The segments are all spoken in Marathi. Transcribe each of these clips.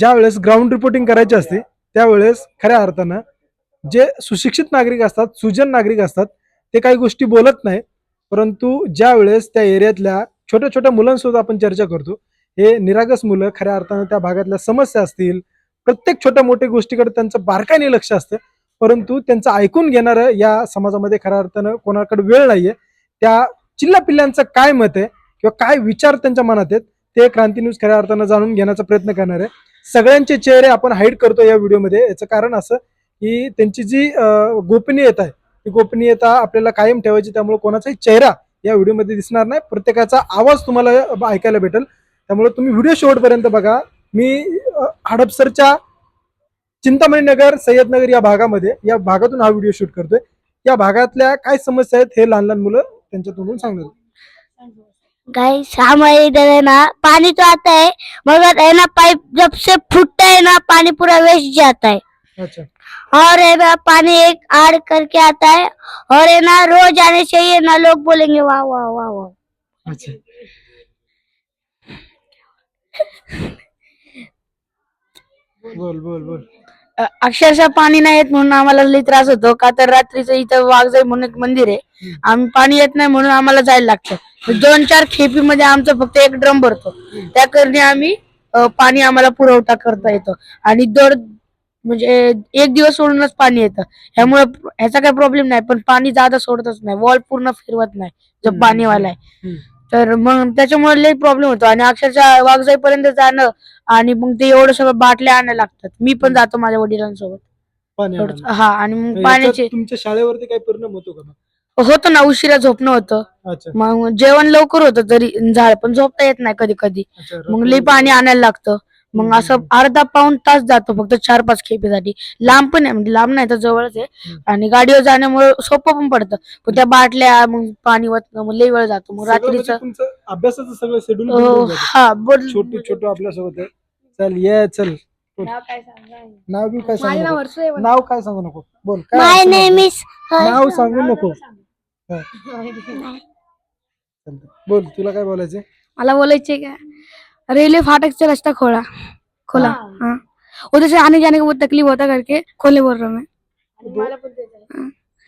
ज्या वेळेस ग्राउंड रिपोर्टिंग करायची असते त्यावेळेस खऱ्या अर्थानं जे सुशिक्षित नागरिक असतात सुजन नागरिक असतात ते काही गोष्टी बोलत नाही. परंतु ज्या वेळेस त्या एरियातल्या छोट्या छोट्या मुलांसोबत आपण चर्चा करतो हे निरागस मुलं खऱ्या अर्थानं त्या भागातल्या समस्या असतील प्रत्येक छोट्या मोठ्या गोष्टीकडे त्यांचं बारकाईने लक्ष असतं परंतु त्यांचं ऐकून घेणारं या समाजामध्ये खऱ्या अर्थानं कोणाकडे वेळ नाहीये. त्या चिल्ला पिल्ल्यांचं काय मत आहे किंवा काय विचार त्यांच्या मनात आहेत ते क्रांती न्यूज खऱ्या अर्थानं जाणून घेण्याचा प्रयत्न करणार आहे. सगळ्यांचे चेहरे आपण हाईड करतो या व्हिडिओमध्ये याचं कारण असं की त्यांची जी गोपनीयता आहे ती गोपनीयता आपल्याला कायम ठेवायची त्यामुळे कोणाचाही चेहरा या व्हिडिओमध्ये दिसणार नाही. प्रत्येकाचा आवाज तुम्हाला ऐकायला भेटेल. त्यामुळे तुम्ही व्हिडिओ शेवटपर्यंत बघा. मी हडपसरच्या चिंतामणी नगर सय्यदनगर या भागामध्ये या भागातून हा व्हिडिओ शूट करतोय. या भागातल्या काय समस्या आहेत हे लहान लहान मुलं त्यांच्या तोंडून सांगणार. गाइस हमारे इधर है ना पानी तो आता है मगर है ना पाइप जब से फूटता है ना पानी पूरा वेस्ट जाता है अच्छा. और है ना पानी एक आड़ करके आता है और है ना रोज आने चाहिए ना लोग बोलेंगे वाह वाह वाह वाह. अच्छा. बोल बोल बोल. अक्षरशः पाणी नाही येत म्हणून आम्हाला लई त्रास होतो का तर रात्रीचं इथं वाघजाई म्हणून एक मंदिर आहे. आम्ही पाणी येत नाही म्हणून आम्हाला जायला लागतं. दोन चार खेपीमध्ये आमचं फक्त एक ड्रम भरतो. त्या करणे आम्ही अ, पाणी आम्हाला पुरवठा करता येतो. आणि दर म्हणजे एक दिवस सोडूनच पाणी येतं. ह्यामुळे ह्याचा काही प्रॉब्लेम नाही पण पाणी जादा सोडतच नाही. वॉल पूर्ण फिरवत नाही जर हम्म. पाणीवाला आहे. हम्म. तर मग त्याच्यामुळे लई प्रॉब्लेम होतो. आणि अक्षरशः वाघजाईपर्यंत जाणं आणि मग ते एवढं सगळं बाटल्या आणायला लागतात. मी पण जातो माझ्या वडिलांसोबत. पाणी थोडंसं. हा आणि मग पाण्याचे तुमच्या शाळेवरती काही परिणाम होतो का? होतं ना उशिरा झोपणं होतं. अच्छा. मग जेवण लवकर होतं तरी झाड पण झोपता येत नाही कधी कधी अच्छा मग लई पाणी आणायला लागतं. मग असं अर्धा पाऊण तास जातो फक्त चार पाच खेपेसाठी. लांब पण आहे म्हणजे लांब नाही तर जवळच आहे. हम्म. आणि गाडीवर जाण्यामुळे सोपं पण पडतं. पण त्या बाटल्या मग पाणी वाटणं मग लई वेळ जातो. मग सगळं म्हणजे रात्रीचं तुमचं अभ्यासाचं सगळं अं, शेड्यूल हा बोल छोटी छोटू आपल्यासोबत आहे. चल ये चल. नाव बी काय सांगू नको? नाव काय सांगू नको? बोल काय माय अडचण नेम नाही. इज नाव सांगू नको. बोल तुला काय बोलायचं मला बोलायचे का रेलवे फाटक से रास्ता खोला. खोला हाँ. उधर से आने जाने का बहुत तकलीफ़ होता करके खोले बोल रहा हूँ. मैं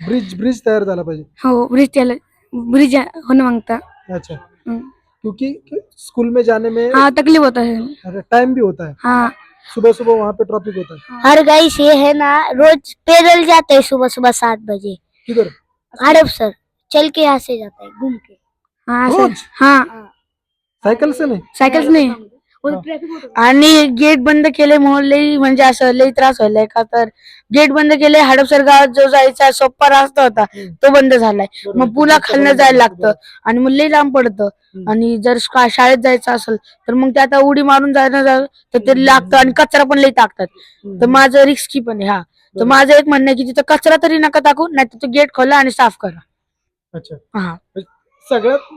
ब्रिज ब्रिज तयार झाला पाहिजे. हाँ ब्रिज चले ब्रिज होने माँगता. अच्छा. हम्म। क्योंकि स्कूल में जाने में हाँ तकलीफ़ होता है टाइम भी होता है. हाँ. सुबह सुबह वहाँ पे ट्रैफ़िक होता है. हर गाइस ये है ना रोज पैदल जाते हैं सुबह सुबह सात बजे। किधर? हड़प सर। चल के यहाँ से जाता है घूम के। हाँ रोज? हाँ। सायकल से नाही? सायकल से नहीं। आणि गेट बंद केले म्हणून लई म्हणजे असं लई त्रास व्हायलाय का तर गेट बंद केले हडपसर गावात जो जायचा सोप्पा रस्ता होता तो बंद झालाय. मग पुन्हा खालनं जायला लागतं आणि मग लई लांब पडतं. आणि जर शा- शाळेत जायचं असेल तर मग ते आता उडी मारून जाणं जा- तर ते लागतं आणि कचरा पण लई टाकतात. तर माझं रिस्की पण आहे हा. तर. माझं एक म्हणणं आहे की तिथं कचरा तरी नका टाकू नाही तर तो गेट खोला आणि साफ करा. अच्छा. हा. सगळ्यात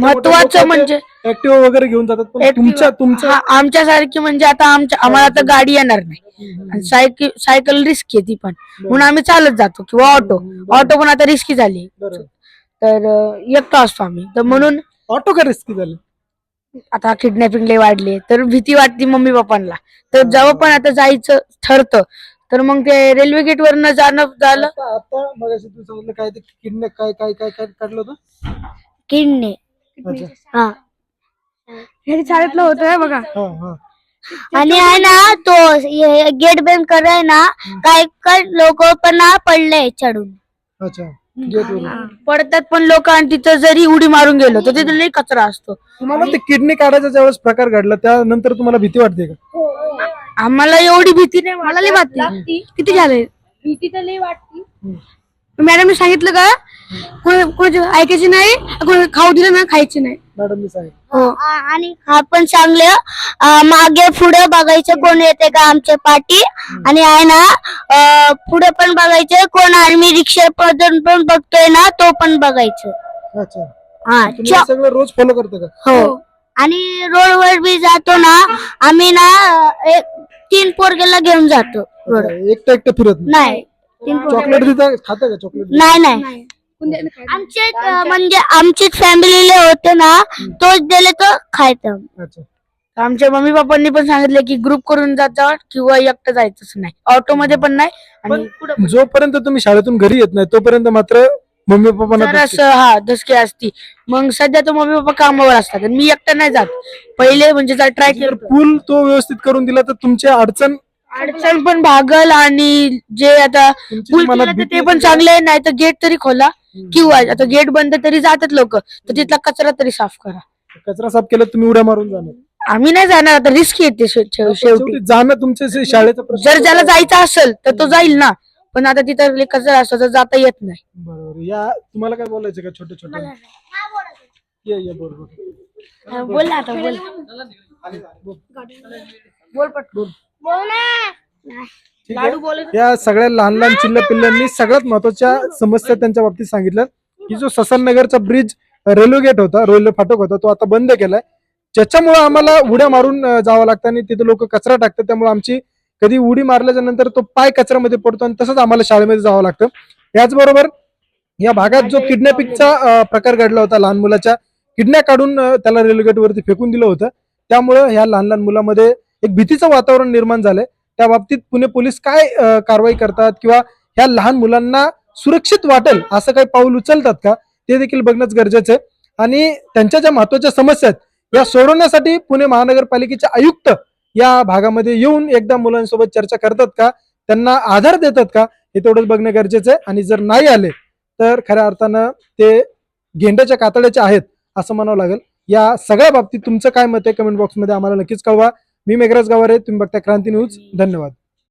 महत्वाचं म्हणजे ऍक्टिव्ह वगैरे घेऊन जातात पण Activa. तुमच्या तुमच्या हा, आमच्यासारखी म्हणजे आता आमच्या आम्हाला आता गाडी येणार नाही. आणि सायकल सायकल रिस्क आहे ती पण. म्हणून आम्ही चालत जातो किंवा ऑटो. ऑटो पण आता रिस्की झाली. तर अं, एकटं असतो आम्ही. तर म्हणून ऑटो का रिस्की झाले? आता किडनॅपिंग लय वाढली. तर भीती वाटते मम्मी पप्पांना तर जेव्हा पण आता जायचं ठरतं तर मग ते रेल्वे गेट वरनं जाणं झालं. आता आता मग तू सांगितलं काय ते किडनॅप काय काय काय काय काढलं होतं? किडनी. अच्छा. हाँ. हे शाळेतलं होतं हे बघा. हा हा. आणि आहे ना तो ये गेट बंद कर रहा है ना काय काय लोक पण ना पडले चढून. अच्छा. गेट वरून. पडतात पण लोक आणि तिथं जरी उडी मारून गेलो तर तिथे लई कचरा असतो. तुम्हाला ते किडनी काढायचा ज्यावेळेस प्रकार घडला त्यानंतर तुम्हाला भीती वाटते का? आम्हाला एवढी भीती नाही मला लई वाटत. वाटते. किती झाले? भीती तर लई वाटते. मॅडमने सांगितलं का कोण कोणाचे ऐकायचे नाही कोणी खाऊ दिलं ना खायचे नाही. मॅडम सांगितलं. हो. आणि हा पण चांगलं अं, मागे पुढे बघायचं कोण येते का आमच्या पाठी. आणि आहे ना अं, पुढे पण बघायचं कोण आर्मी रिक्षा पण पण बघतोय ना तो पण बघायचं. अच्छा. हा तुम्ही हे सगळं रोज फॉलो करता का? हो. आणि रोडवर बी जातो ना आम्ही ना अं, एक तीन पोरगेला घेऊन जातो रोड एकटं एकटं फिरत नाही? नाही. तीन पोरगे- चॉकलेट देता खाता का चॉकलेट? नाही नाही. आमचे अं, म्हणजे आमचीच फॅमिलीले होते ना तोच दिले तर खायचं. अच्छा. आमच्या मम्मी पप्पांनी पण सांगितलं की ग्रुप करून जात किंवा एकटं जायचंच नाही. ऑटो मध्ये पण नाही आणि जोपर्यंत तुम्ही शाळेतून घरी येत नाही तोपर्यंत मात्र मम्मी पप्पांना जर असं हा दसकी असती. मग सध्या तर मम्मी पप्पा कामावर असतात आणि मी एकटा नाही जात. पहिले म्हणजे ट्राय जर केलं पूल तो व्यवस्थित करून दिला तर तुमची अडचण अडचण पण भागल आणि जे आता तुमची पूल जी मनात केलं तर भीती ते पण चांगले आहे नाही तर गेट तरी खोला. किंवा आता गेट बंद तरी जातात लोक. तर तिथला कचरा तरी साफ करा. कचरा साफ केला तुम्ही उड्या मारून जाणार. आम्ही नाही जाणार आता रिस्क येते शे- शे- शेवटी शेवटी. जाणं तुमच्या शाळेचा प्रश्न जर ज्याला जायचं असेल तर तो जाईल ना. पण आता तिथं असतो तर जाता येत नाही. बरोबर. या तुम्हाला काय बोलायचं का छोटे छोटे? ये ये बरोबर बोल. ना आता बोल. बोल. पटकन. ठीक आहे. या सगळ्या लहान लहान चिल्ल पिल्लांनी सगळ्यात महत्त्वाच्या समस्या त्यांच्या बाबतीत सांगितल्या. की जो ससन नगरचा ब्रिज रेल्वे गेट होता रेल्वे फाटक होता तो आता बंद केलाय. ज्याच्यामुळे आम्हाला उड्या मारून अं, जावं लागतं आणि तिथे लोक कचरा टाकतात त्यामुळे आमची कधी उडी मारल्याच्या नंतर तो पाय कचऱ्यामध्ये पडतो आणि तसंच आम्हाला शाळेमध्ये जावं लागतं. याचबरोबर या भागात जो किडनॅपिंगचा प्रकार घडला होता लहान मुलाच्या किडनॅप काढून त्याला रेल्वेगेटवरती फेकून दिलं होतं. त्यामुळं ह्या लहान लहान मुलामध्ये एक भीतीचं वातावरण निर्माण झालंय. त्या बाबतीत पुणे पोलीस काय कारवाई करतात किंवा ह्या लहान मुलांना सुरक्षित वाटेल असं काही पाऊल उचलतात का? ते देखील बघणंच गरजेचं आहे. आणि त्यांच्या ज्या महत्त्वाच्या समस्या आहेत या सोडवण्यासाठी पुणे महानगरपालिकेचे आयुक्त या भागामध्ये येऊन एकदा मुलांसोबत चर्चा करतात का? त्यांना आधार देतात का? हे तेवढंच बघणं गरजेचं आहे. आणि जर नाही आले तर खऱ्या अर्थानं ते गेंड्याच्या कातड्याचे आहेत असं म्हणावं लागेल. या सगळ्या बाबतीत तुमचं काय मत आहे? कमेंट बॉक्समध्ये आम्हाला नक्कीच कळवा. मी मेघराज गावारे तुम्ही बघता क्रांती न्यूज. धन्यवाद.